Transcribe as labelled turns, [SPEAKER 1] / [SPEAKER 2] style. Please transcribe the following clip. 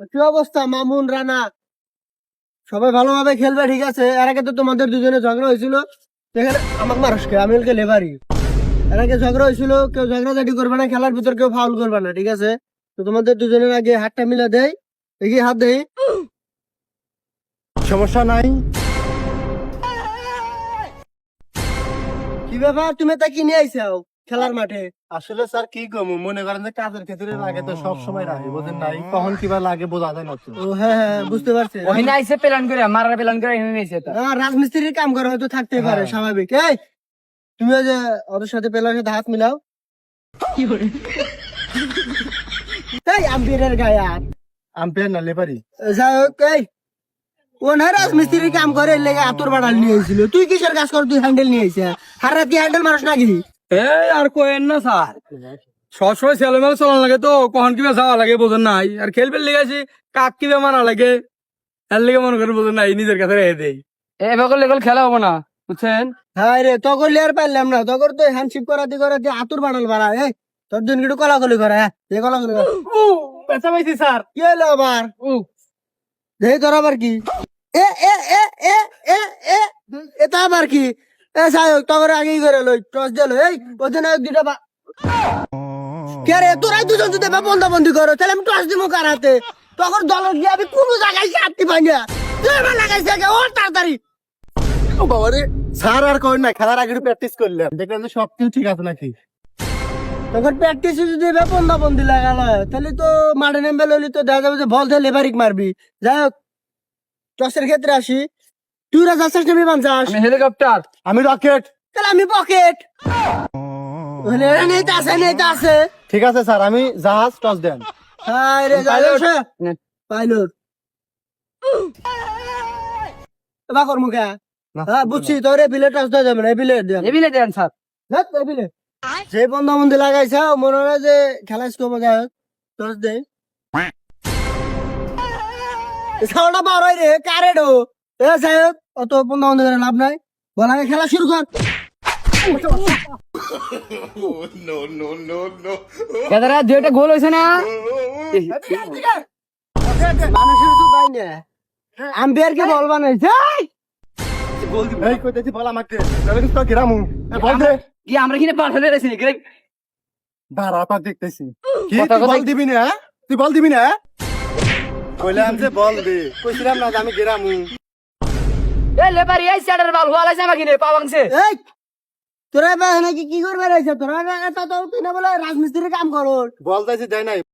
[SPEAKER 1] কি অবস্থা, মামুন, রানা? সবাই ভালোভাবে খেলবে, ঠিক আছে? এর আগে তো তোমাদের দুজনে ঝগড়া হয়েছিল। সেখানে আমাকে মানুষকে আমি হলকে লেবারি। এর আগে ঝগড়া হয়েছিল, কেউ ঝগড়াঝাটি করবে না, খেলার ভিতর কেউ ফাউল করবে না, ঠিক আছে? তো তোমাদের দুজনের আগে হাতটা মিলে দেয় দেখি হাত দেই।
[SPEAKER 2] সমস্যা নাই।
[SPEAKER 1] কি ব্যাপার? তুমি তা কি নিয়ে আইসাও খেলার মাঠে।
[SPEAKER 2] আসলে স্যার কি কমু মনে করেন যে কাজের ক্ষেত্রে লাগে তো সব সময় রাখি বুঝেন নাই? কখন কিবা লাগে বোঝা যায় না
[SPEAKER 1] ও হ্যাঁ হ্যাঁ বুঝতে পারছি।
[SPEAKER 3] ওখানে আইসে প্ল্যান করে মারার প্ল্যান করে এনে নিয়েছে তো।
[SPEAKER 1] হ্যাঁ, রাজমিস্ত্রির কাম করা হয়তো থাকতেই পারে
[SPEAKER 2] হ্যাঁ।
[SPEAKER 1] স্বাভাবিক। এই তুমি ওই যে ওদের সাথে পেলার সাথে হাত মিলাও। এই আম্পিয়ারের গায়ে
[SPEAKER 2] আম্পায়ার না লেপারি।
[SPEAKER 1] যাই হোক এই। ও না রাজমিস্ত্রির কাম করে লেগে আতর বাড়াল নিয়ে এসেছিল তুই কিসের কাজ কর তুই হ্যান্ডেল নিয়ে এসে হার রাতি হ্যান্ডেল মানুষ নাকি?
[SPEAKER 3] এই আর কোয়েন না স্যার। সবসময় ছেলেমেলে চলা লাগে তো কখন কিবা যাওয়া লাগে বোঝেন নাই। আর খেলবে লেগেছি কাক কিবা মারা লাগে এর লেগে মনে করেন বোঝেন নাই নিজের কাছে রেখে দেই। করলে এগুলো খেলা হব না বুঝছেন?
[SPEAKER 1] হ্যাঁ রে তখন লিয়ার পারলাম না তখন তো হ্যান্ডশিপ করাতে করাতে আতর বাড়াল বাড়া এই তোর দিন কিন্তু কলাকলি করে হ্যাঁ এ কলাকলি করে।
[SPEAKER 3] ও পেঁচা পাইছি স্যার।
[SPEAKER 1] কি হলো আবার?
[SPEAKER 3] ও
[SPEAKER 1] দেখি তোর আবার কি। এ এ এ এ এ এ এটা আবার কি? এ আগেই করে লই টস দিল এই ওদিন এক দুটা বা কে রে তোরাই দুজন যদি বন্ধা করো তাহলে আমি টস দিব কার হাতে? তখন দল গিয়ে আমি কোনো জায়গায় আটটি পাই না। তুই এবার লাগাইছে আগে? তাড়াতাড়ি।
[SPEAKER 2] ও বাবা রে স্যার আর করেন না খেলার আগে প্র্যাকটিস করলাম। দেখলাম যে সব কিছু ঠিক আছে নাকি?
[SPEAKER 1] তখন প্র্যাকটিসে যদি বন্ধা বন্দি লাগালো তাহলে তো মাঠে নেমে লইলি তো দেখা যাবে যে বল লেবারিক মারবি। যাই হোক টসের ক্ষেত্রে আসি। তুই রাজা চাস না বিমান যাস?
[SPEAKER 3] আমি হেলিকপ্টার।
[SPEAKER 2] আমি রকেট।
[SPEAKER 1] তাহলে আমি পকেট। আছে আছে।
[SPEAKER 2] ঠিক আছে স্যার আমি জাহাজ টস দেন।
[SPEAKER 1] হায় রে
[SPEAKER 3] Pilot.
[SPEAKER 1] পাইলট বা কর্ম কে? হ্যাঁ বুঝছি তোর এই বিলেট আসতে যাবে না এই দেন।
[SPEAKER 3] এবিলে দেন স্যার।
[SPEAKER 1] ধ্যাৎ, এই যে বন্ধু বন্ধু লাগাইছে মনে হয় যে খেলা স্কোপ যায় টস দে সাউন্ডটা বার হয় রে কারে ডো এ সাহেব অত বন্ধু বন্ধু করে লাভ নাই। বলা খেলা শুরু কর।
[SPEAKER 3] দাদারা দুইটা গোল হয়েছে না?
[SPEAKER 1] মানুষের তো তাই না আম্পিয়ার কে বল বানাইছে এই!
[SPEAKER 2] এই কইতেছি বল আমাকে। আমি তো গেরামু। বল দে।
[SPEAKER 3] কি আমরা কিনে পাঠাতে রেছি
[SPEAKER 2] দাঁড়া তা দেখতেছি। কি
[SPEAKER 3] কথা
[SPEAKER 2] বল দিবি না হ্যাঁ? তুই বল দিবি না কইলাম যে বল দে। কইছিলাম না যে আমি গেরামু।
[SPEAKER 3] লেবারি এই বাল পাওয়াংছে
[SPEAKER 1] এই তোরা নাকি কি করবে রাইছে তোরা এত তো তুই না বলে রাজমিস্ত্রির কাম করো
[SPEAKER 2] বল তাই দেয় নাই।